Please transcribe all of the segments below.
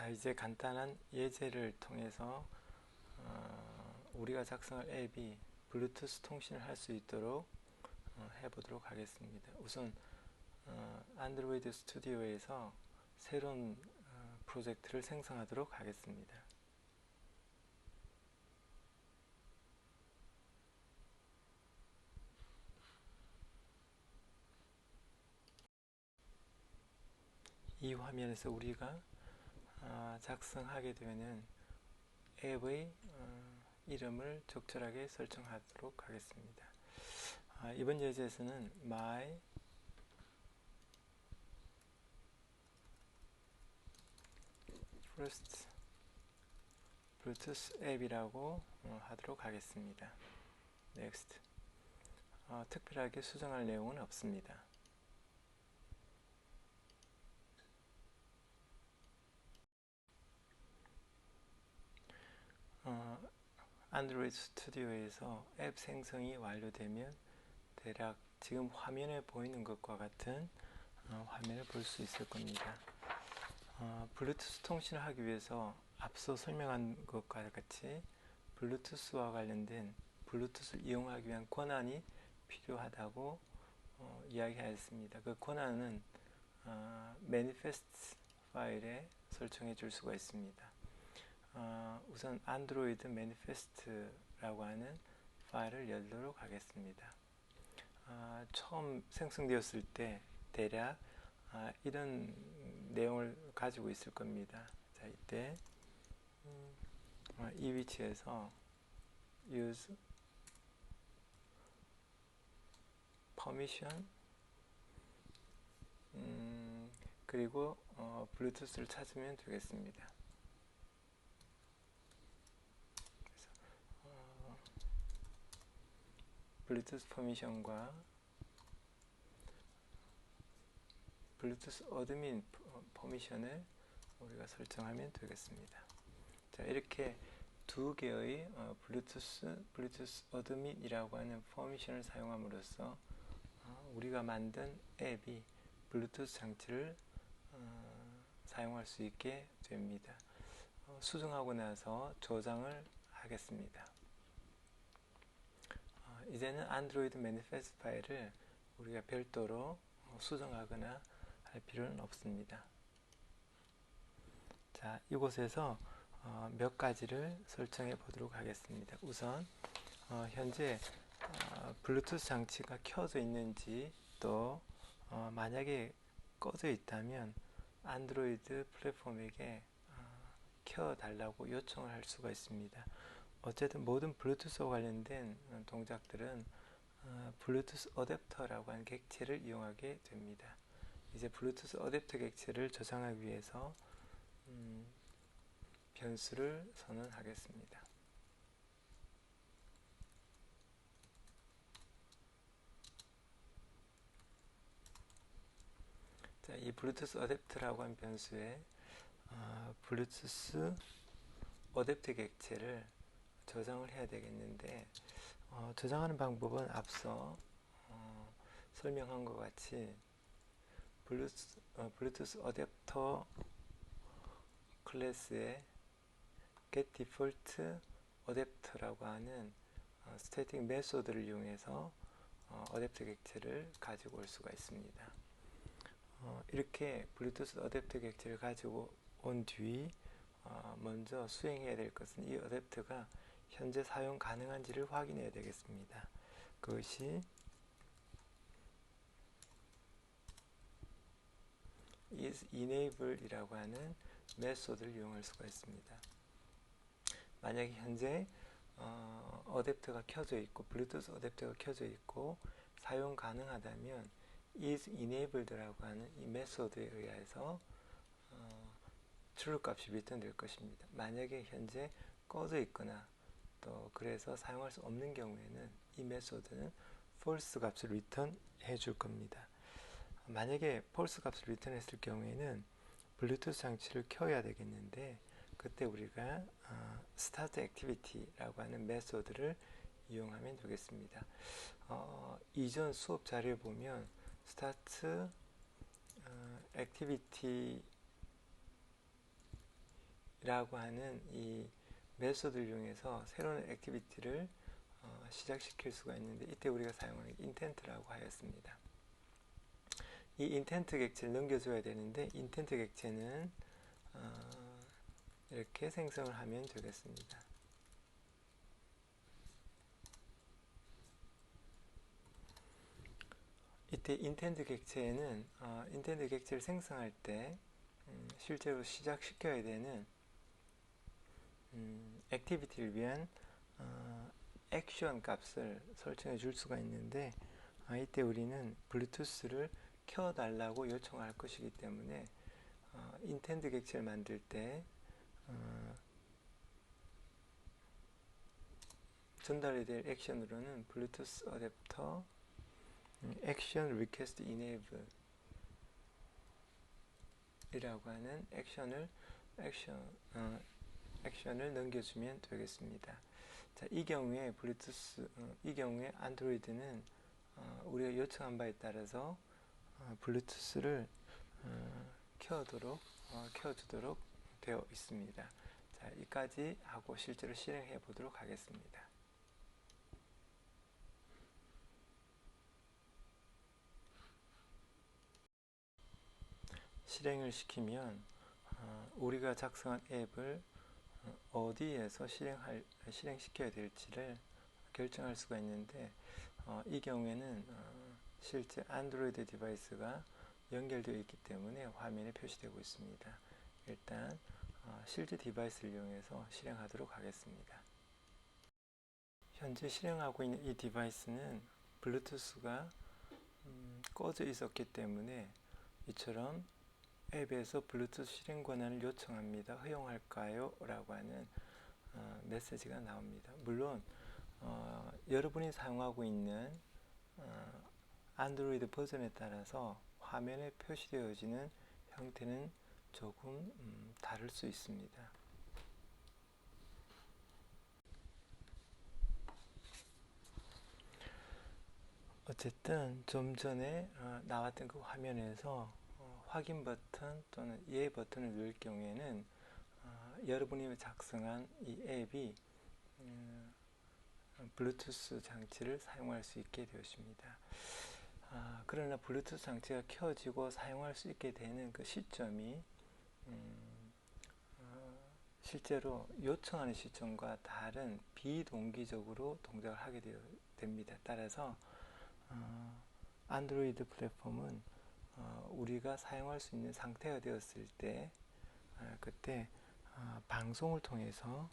자 이제 간단한 예제를 통해서 어, 우리가 작성할 앱이 블루투스 통신을 할 수 있도록 어, 해보도록 하겠습니다. 우선 어, 안드로이드 스튜디오에서 새로운 어, 프로젝트를 생성하도록 하겠습니다. 이 화면에서 우리가 아, 작성하게 되면 앱의 어, 이름을 적절하게 설정하도록 하겠습니다. 아, 이번 예제에서는 my Bluetooth 앱이라고 어, 하도록 하겠습니다. next 어, 특별하게 수정할 내용은 없습니다. 어, 안드로이드 스튜디오에서 앱 생성이 완료되면 대략 지금 화면에 보이는 것과 같은 어, 화면을 볼 수 있을 겁니다. 어, 블루투스 통신을 하기 위해서 앞서 설명한 것과 같이 블루투스와 관련된 블루투스를 이용하기 위한 권한이 필요하다고 어, 이야기하였습니다. 그 권한은 어, 매니페스트 파일에 설정해 줄 수가 있습니다. 어, 우선 안드로이드 매니페스트라고 하는 파일을 열도록 하겠습니다. 어, 처음 생성되었을 때 대략 어, 이런 내용을 가지고 있을 겁니다. 자 이때 음, 어, 이 위치에서 use permission 음, 그리고 어, 블루투스를 찾으면 되겠습니다. 블루투스 퍼미션과 블루투스 어드민 퍼미션을 우리가 설정하면 되겠습니다. 자 이렇게 두 개의 어, 블루투스 블루투스 어드민이라고 하는 퍼미션을 사용함으로써 어, 우리가 만든 앱이 블루투스 장치를 어, 사용할 수 있게 됩니다. 어, 수정하고 나서 저장을 하겠습니다. 이제는 안드로이드 매니페스트 파일을 우리가 별도로 수정하거나 할 필요는 없습니다. 자, 이곳에서 어, 몇 가지를 설정해 보도록 하겠습니다. 우선 어, 현재 어, 블루투스 장치가 켜져 있는지 또 어, 만약에 꺼져 있다면 안드로이드 플랫폼에게 어, 켜달라고 요청을 할 수가 있습니다. 어쨌든 모든 블루투스와 관련된 어, 동작들은 어, 블루투스 어댑터라고 하는 객체를 이용하게 됩니다. 이제 블루투스 어댑터 객체를 저장하기 위해서 음, 변수를 선언하겠습니다. 자, 이 블루투스 어댑터라고 하는 변수에 어, 블루투스 어댑터 객체를 저장을 해야 되겠는데 어, 저장하는 방법은 앞서 어, 설명한 것 같이 블루투스, 어, 블루투스 어댑터 클래스의 get default 어댑터라고 하는 어, 스태틱 메소드를 이용해서 어, 어댑터 객체를 가지고 올 수가 있습니다. 어, 이렇게 블루투스 어댑터 객체를 가지고 온뒤 어, 먼저 수행해야 될 것은 이 어댑터가 현재 사용 가능한지를 확인해야 되겠습니다. 그것이 is enable이라고 하는 메소드를 이용할 수가 있습니다. 만약에 현재 어, 어댑터가 켜져 있고 블루투스 어댑터가 켜져 있고 사용 가능하다면 is enabled라고 하는 이 메소드에 의해서 어, true 값이 리턴될 것입니다. 만약에 현재 꺼져 있거나 또 그래서 사용할 수 없는 경우에는 이 메소드는 false 값을 리턴 해줄 겁니다. 만약에 false 값을 리턴했을 경우에는 블루투스 장치를 켜야 되겠는데 그때 우리가 어, start activity라고 하는 메소드를 이용하면 되겠습니다. 어, 이전 수업 자료에 보면 start 어, activity 라고 하는 이 메소드를 이용해서 새로운 액티비티를 어, 시작시킬 수가 있는데 이때 우리가 사용하는 인텐트라고 하였습니다. 이 인텐트 객체를 넘겨줘야 되는데 인텐트 객체는 어, 이렇게 생성을 하면 되겠습니다. 이때 인텐트 객체에는 어, 인텐트 객체를 생성할 때 음, 실제로 시작시켜야 되는 음, 액티비티를 위한 어, 액션 값을 설정해 줄 수가 있는데 아, 이때 우리는 블루투스를 켜 달라고 요청할 것이기 때문에 어, 인텐트 객체를 만들 때 어, 전달이 될 액션으로는 블루투스 어댑터 액션 리퀘스트 이네이블 이라고 하는 액션을 액션 어, 액션을 넘겨주면 되겠습니다. 자, 이 경우에 블루투스 어, 이 경우에 안드로이드는 어, 우리가 요청한 바에 따라서 어, 블루투스를 어, 켜도록 어, 켜주도록 되어 있습니다. 자, 이까지 하고 실제로 실행해 보도록 하겠습니다. 실행을 시키면 어, 우리가 작성한 앱을 어, 어디에서 실행할, 실행시켜야 될지를 결정할 수가 있는데 어, 이 경우에는 어, 실제 안드로이드 디바이스가 연결되어 있기 때문에 화면에 표시되고 있습니다. 일단 어, 실제 디바이스를 이용해서 실행하도록 하겠습니다. 현재 실행하고 있는 이 디바이스는 블루투스가 음, 꺼져 있었기 때문에 이처럼 앱에서 블루투스 실행 권한을 요청합니다. 허용할까요? 라고 하는 어, 메시지가 나옵니다. 물론 어, 여러분이 사용하고 있는 어, 안드로이드 버전에 따라서 화면에 표시되어지는 형태는 조금 음, 다를 수 있습니다. 어쨌든 좀 전에 어, 나왔던 그 화면에서 어, 확인 버튼 또는 예 버튼을 누를 경우에는 어, 여러분이 작성한 이 앱이 음, 블루투스 장치를 사용할 수 있게 되었습니다. 아, 그러나 블루투스 장치가 켜지고 사용할 수 있게 되는 그 시점이 음, 어, 실제로 요청하는 시점과 다른 비동기적으로 동작을 하게 되어, 됩니다. 따라서 어, 안드로이드 플랫폼은 어, 우리가 사용할 수 있는 상태가 되었을 때 어, 그때 어, 방송을 통해서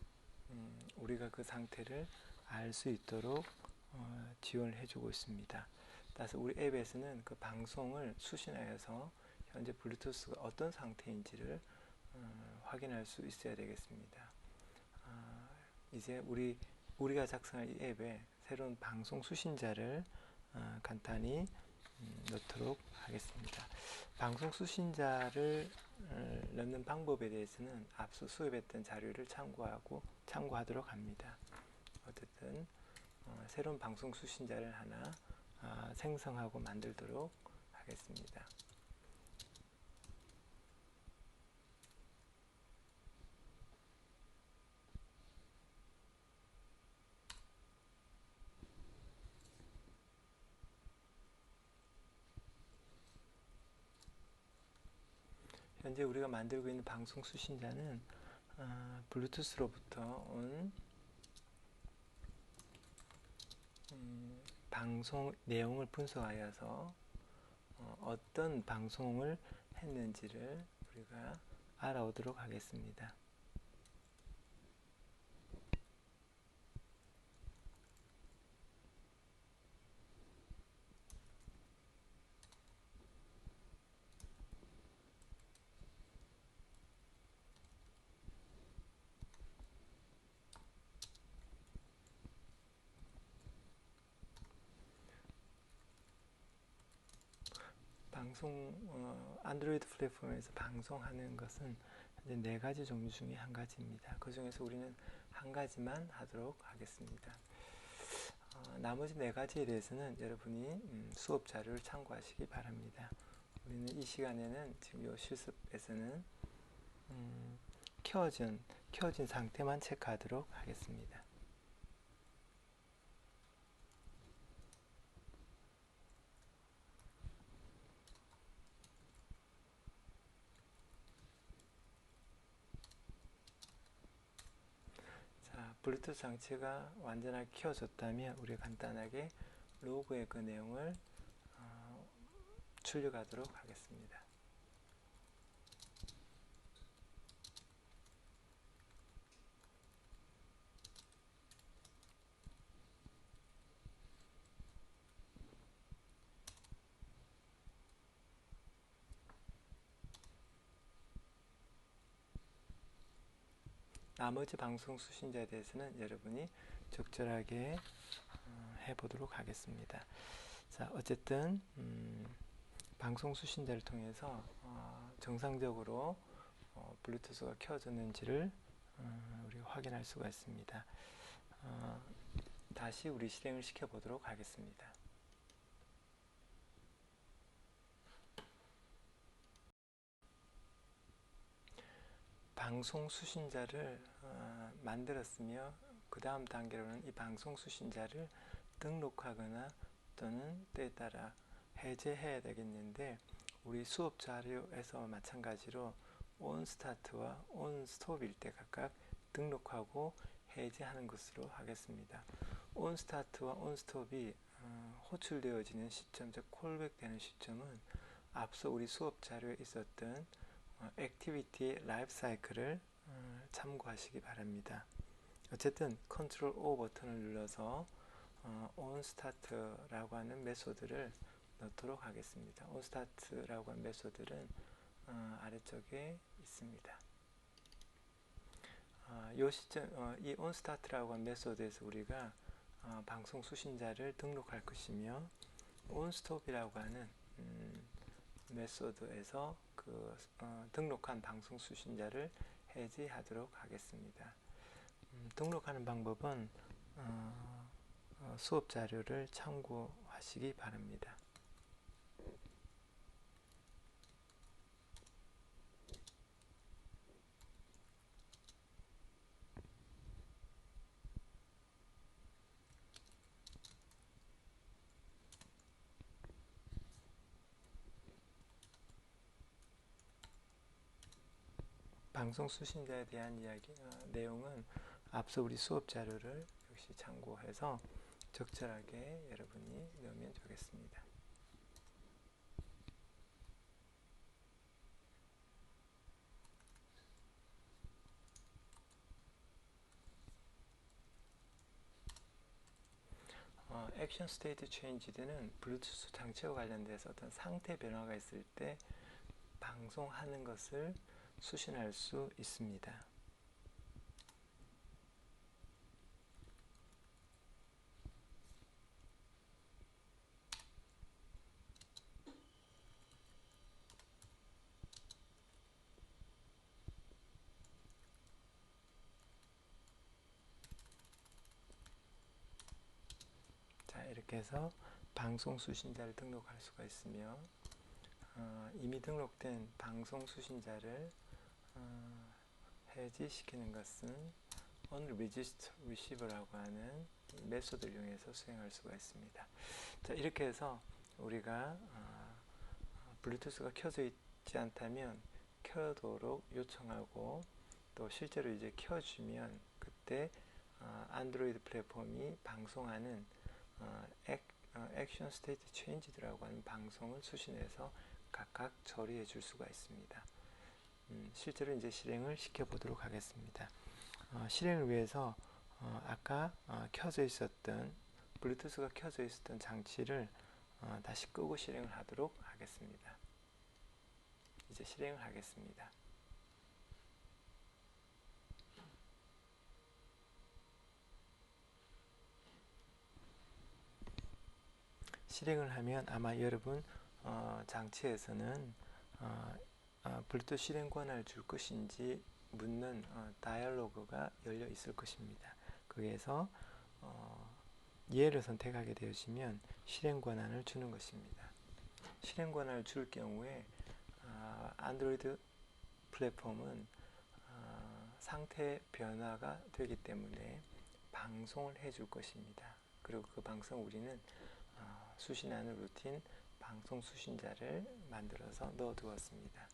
음, 우리가 그 상태를 알 수 있도록 어, 지원을 해주고 있습니다. 따라서 우리 앱에서는 그 방송을 수신하여서 현재 블루투스가 어떤 상태인지를 어, 확인할 수 있어야 되겠습니다. 어, 이제 우리 우리가 작성한 이 앱에 새로운 방송 수신자를 어, 간단히 음, 넣도록 하겠습니다. 방송 수신자를 어, 넣는 방법에 대해서는 앞서 수업했던 자료를 참고하고 참고하도록 합니다. 어쨌든 어, 새로운 방송 수신자를 하나 어, 생성하고 만들도록 하겠습니다. 현재 우리가 만들고 있는 방송 수신자는 어, 블루투스로부터 온 음, 방송 내용을 분석하여서 어, 떤 방송을 했는지를 우리가 알아오도록 하겠습니다. 방송 어, 안드로이드 플랫폼에서 방송하는 것은 이제 네 가지 종류 중에 한 가지입니다. 그 중에서 우리는 한 가지만 하도록 하겠습니다. 어, 나머지 네 가지에 대해서는 여러분이 음, 수업 자료를 참고하시기 바랍니다. 우리는 이 시간에는 지금 이 실습에서는 음, 켜진 켜진 상태만 체크하도록 하겠습니다. 자, 블루투스 장치가 완전하게 켜졌다면 우리가 간단하게 로그의 그 내용을 어, 출력하도록 하겠습니다. 나머지 방송 수신자에 대해서는 여러분이 적절하게 어, 해보도록 하겠습니다. 자, 어쨌든 음, 방송 수신자를 통해서 어, 정상적으로 어, 블루투스가 켜졌는지를 어, 우리가 확인할 수가 있습니다. 어, 다시 우리 실행을 시켜보도록 하겠습니다. 방송 수신자를 어, 만들었으며 그 다음 단계로는 이 방송 수신자를 등록하거나 또는 때에 따라 해제해야 되겠는데 우리 수업 자료에서 마찬가지로 온 스타트와 온 스톱일 때 각각 등록하고 해제하는 것으로 하겠습니다. 온 스타트와 온 스톱이 어, 호출되어지는 시점, 즉 콜백되는 시점은 앞서 우리 수업 자료에 있었던 액티비티 라이프 사이클을 참고하시기 바랍니다. 어쨌든 컨트롤 O 버튼을 눌러서 어, on start라고 하는 메소드를 넣도록 하겠습니다. on start라고 하는 메소드는 어, 아래쪽에 있습니다. 어, 요 시점, 어, 이 on start라고 하는 메소드에서 우리가 어, 방송 수신자를 등록할 것이며 on stop이라고 하는 음, 메소드에서 그 어, 등록한 방송 수신자를 해지하도록 하겠습니다. 음, 등록하는 방법은 어, 어, 수업 자료를 참고하시기 바랍니다. 방송 수신자에 대한 이야기 어, 내용은 앞서 우리 수업 자료를 역시 참고해서 적절하게 여러분이 넣으면 좋겠습니다. 어, 액션 스테이트 체인지드는 블루투스 장치와 관련돼서 어떤 상태 변화가 있을 때 방송하는 것을 수신할 수 있습니다. 자 이렇게 해서 방송 수신자를 등록할 수가 있으며 어, 이미 등록된 방송 수신자를 어, 해지시키는 것은 unregistered receiver라고 하는 메소드를 이용해서 수행할 수가 있습니다. 자, 이렇게 해서 우리가 어, 블루투스가 켜져 있지 않다면 켜도록 요청하고 또 실제로 이제 켜주면 그때 어, 안드로이드 플랫폼이 방송하는 어, 액션 스테이트 체인지드라고 하는 방송을 수신해서 각각 처리해 줄 수가 있습니다. 음, 실제로 이제 실행을 시켜 보도록 하겠습니다. 어, 실행을 위해서 어, 아까 어, 켜져 있었던 블루투스가 켜져 있었던 장치를 어, 다시 끄고 실행을 하도록 하겠습니다. 이제 실행을 하겠습니다. 실행을 하면 아마 여러분 어, 장치에서는 어, 어, 블루투스 실행 권한을 줄 것인지 묻는 어, 다이얼로그가 열려 있을 것입니다. 거기에서 어, 예를 선택하게 되시면 실행 권한을 주는 것입니다. 실행 권한을 줄 경우에 어, 안드로이드 플랫폼은 어, 상태 변화가 되기 때문에 방송을 해줄 것입니다. 그리고 그 방송 우리는 어, 수신하는 루틴 방송 수신자를 만들어서 넣어 두었습니다.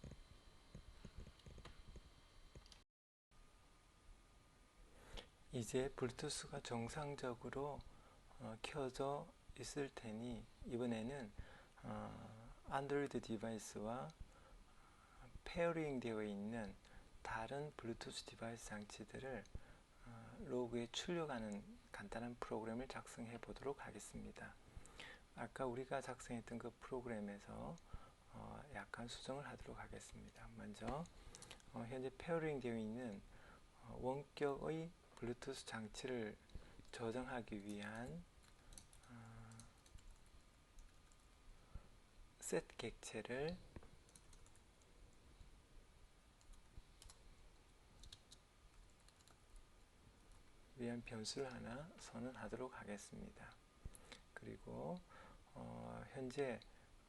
이제 블루투스가 정상적으로 어, 켜져 있을 테니 이번에는 어, 안드로이드 디바이스와 페어링 되어 있는 다른 블루투스 디바이스 장치들을 어, 로그에 출력하는 간단한 프로그램을 작성해 보도록 하겠습니다. 아까 우리가 작성했던 그 프로그램에서 어, 약간 수정을 하도록 하겠습니다. 먼저 어, 현재 페어링 되어 있는 어, 원격의 블루투스 장치를 저장하기 위한 어, 셋 객체를 위한 변수를 하나 선언하도록 하겠습니다. 그리고 어, 현재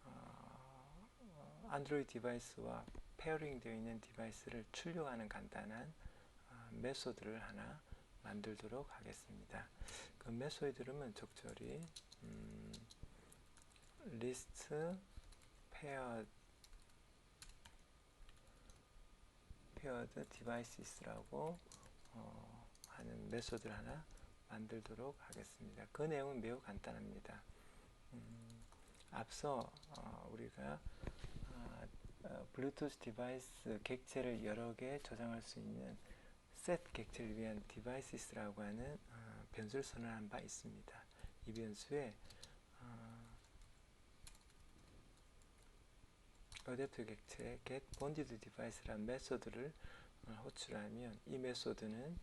어, 안드로이드 디바이스와 페어링 되어 있는 디바이스를 출력하는 간단한 어, 메소드를 하나 만들도록 하겠습니다. 그 메소드름은 적절히 음, list paired paired devices라고 어, 하는 메소드를 하나 만들도록 하겠습니다. 그 내용은 매우 간단합니다. 음, 앞서 어, 우리가 어, 어, 블루투스 디바이스 객체를 여러 개 저장할 수 있는 셋 객체를 위한 디바이스라고 하는 어, 변수를 선언한 바 있습니다. 이 변수에 어, 어댑터 객체 get bonded device라는 메소드를 어, 호출하면 이 메소드는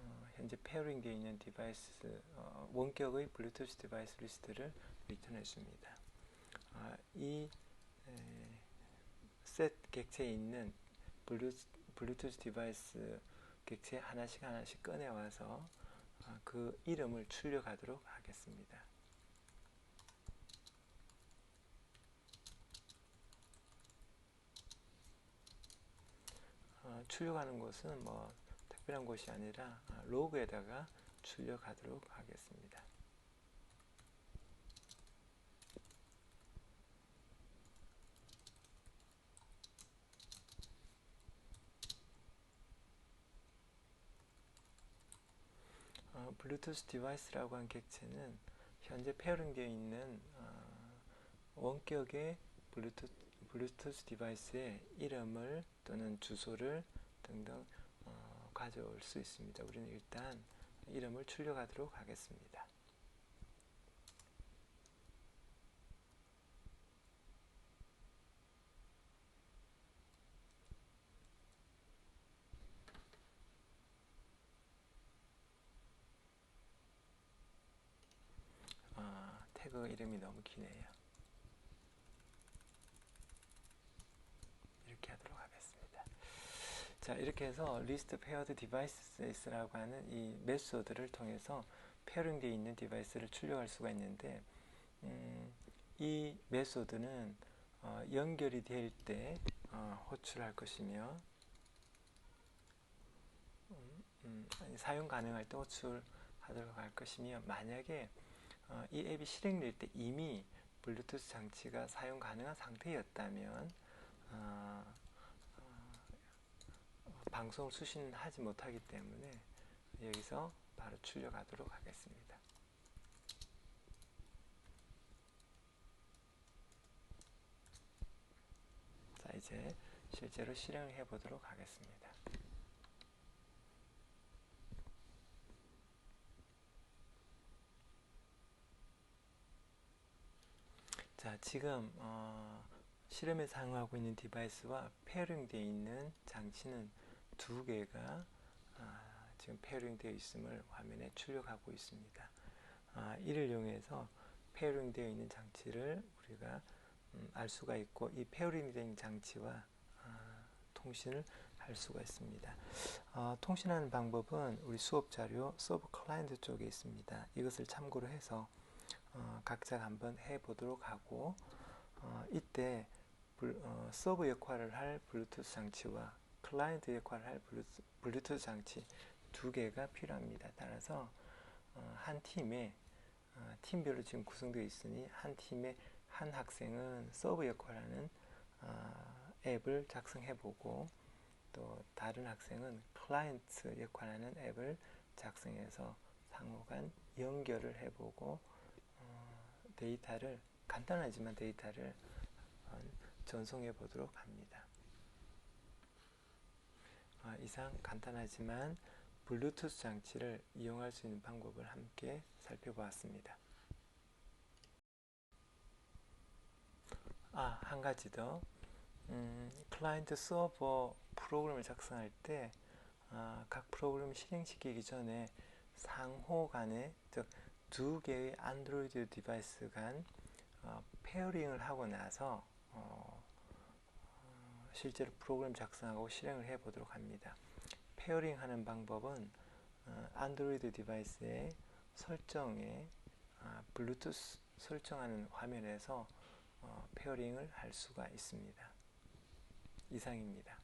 어, 현재 페어링 되어 있는 디바이스 어, 원격의 블루투스 디바이스 리스트를 리턴해 줍니다. 아, 이셋 객체에 있는 블루, 블루투스 디바이스 객체 하나씩 하나씩 꺼내와서 아, 그 이름을 출력하도록 하겠습니다. 어, 출력하는 곳은 뭐 특별한 곳이 아니라 아, 로그에다가 출력하도록 하겠습니다. 어, 블루투스 디바이스라고 한 객체는 현재 페어링되어 있는 어, 원격의 블루투스, 블루투스 디바이스의 이름을 또는 주소를 등등 어, 가져올 수 있습니다. 우리는 일단 이름을 출력하도록 하겠습니다. 아, 태 그 이름이 너무 기네요. 이렇게 하도록 하겠습니다. 자, 이렇게 해서 리스트 페어드 디바이스라고 하는 이 메소드를 통해서 페어링되어 있는 디바이스를 출력할 수가 있는데 음, 이 메소드는 어, 연결이 될때 어, 호출할 것이며 음, 음, 사용 가능할 때 호출하도록 할 것이며 만약에 어, 이 앱이 실행될 때 이미 블루투스 장치가 사용 가능한 상태였다면 어, 어, 방송을 수신하지 못하기 때문에 여기서 바로 출력하도록 하겠습니다. 자 이제 실제로 실행을 해 보도록 하겠습니다. 자, 지금 어, 실험에 사용하고 있는 디바이스와 페어링되어 있는 장치는 두 개가 아, 지금 페어링되어 있음을 화면에 출력하고 있습니다. 아, 이를 이용해서 페어링되어 있는 장치를 우리가 음, 알 수가 있고 이 페어링된 장치와 아, 통신을 할 수가 있습니다. 어, 통신하는 방법은 우리 수업 자료 서브 클라이언트 쪽에 있습니다. 이것을 참고로 해서 어, 각자 한번 해보도록 하고 어, 이때 불, 어, 서브 역할을 할 블루투스 장치와 클라이언트 역할을 할 블루투- 블루투스 장치 두 개가 필요합니다. 따라서 어, 한 팀에 어, 팀별로 지금 구성되어 있으니 한 팀에 한 학생은 서브 역할하는 어, 앱을 작성해보고 또 다른 학생은 클라이언트 역할하는 앱을 작성해서 상호간 연결을 해보고 어, 데이터를 간단하지만 데이터를 어, 전송해 보도록 합니다. 아, 이상 간단하지만 블루투스 장치를 이용할 수 있는 방법을 함께 살펴보았습니다. 아, 한 가지 더. 음, 클라이언트 서버 프로그램을 작성할 때, 아, 각 프로그램을 실행시키기 전에 상호 간에, 즉, 두 개의 안드로이드 디바이스 간 어, 페어링을 하고 나서 어, 어, 실제로 프로그램 작성하고 실행을 해 보도록 합니다. 페어링 하는 방법은 어, 안드로이드 디바이스의 설정에 아, 블루투스 설정하는 화면에서 어, 페어링을 할 수가 있습니다. 이상입니다.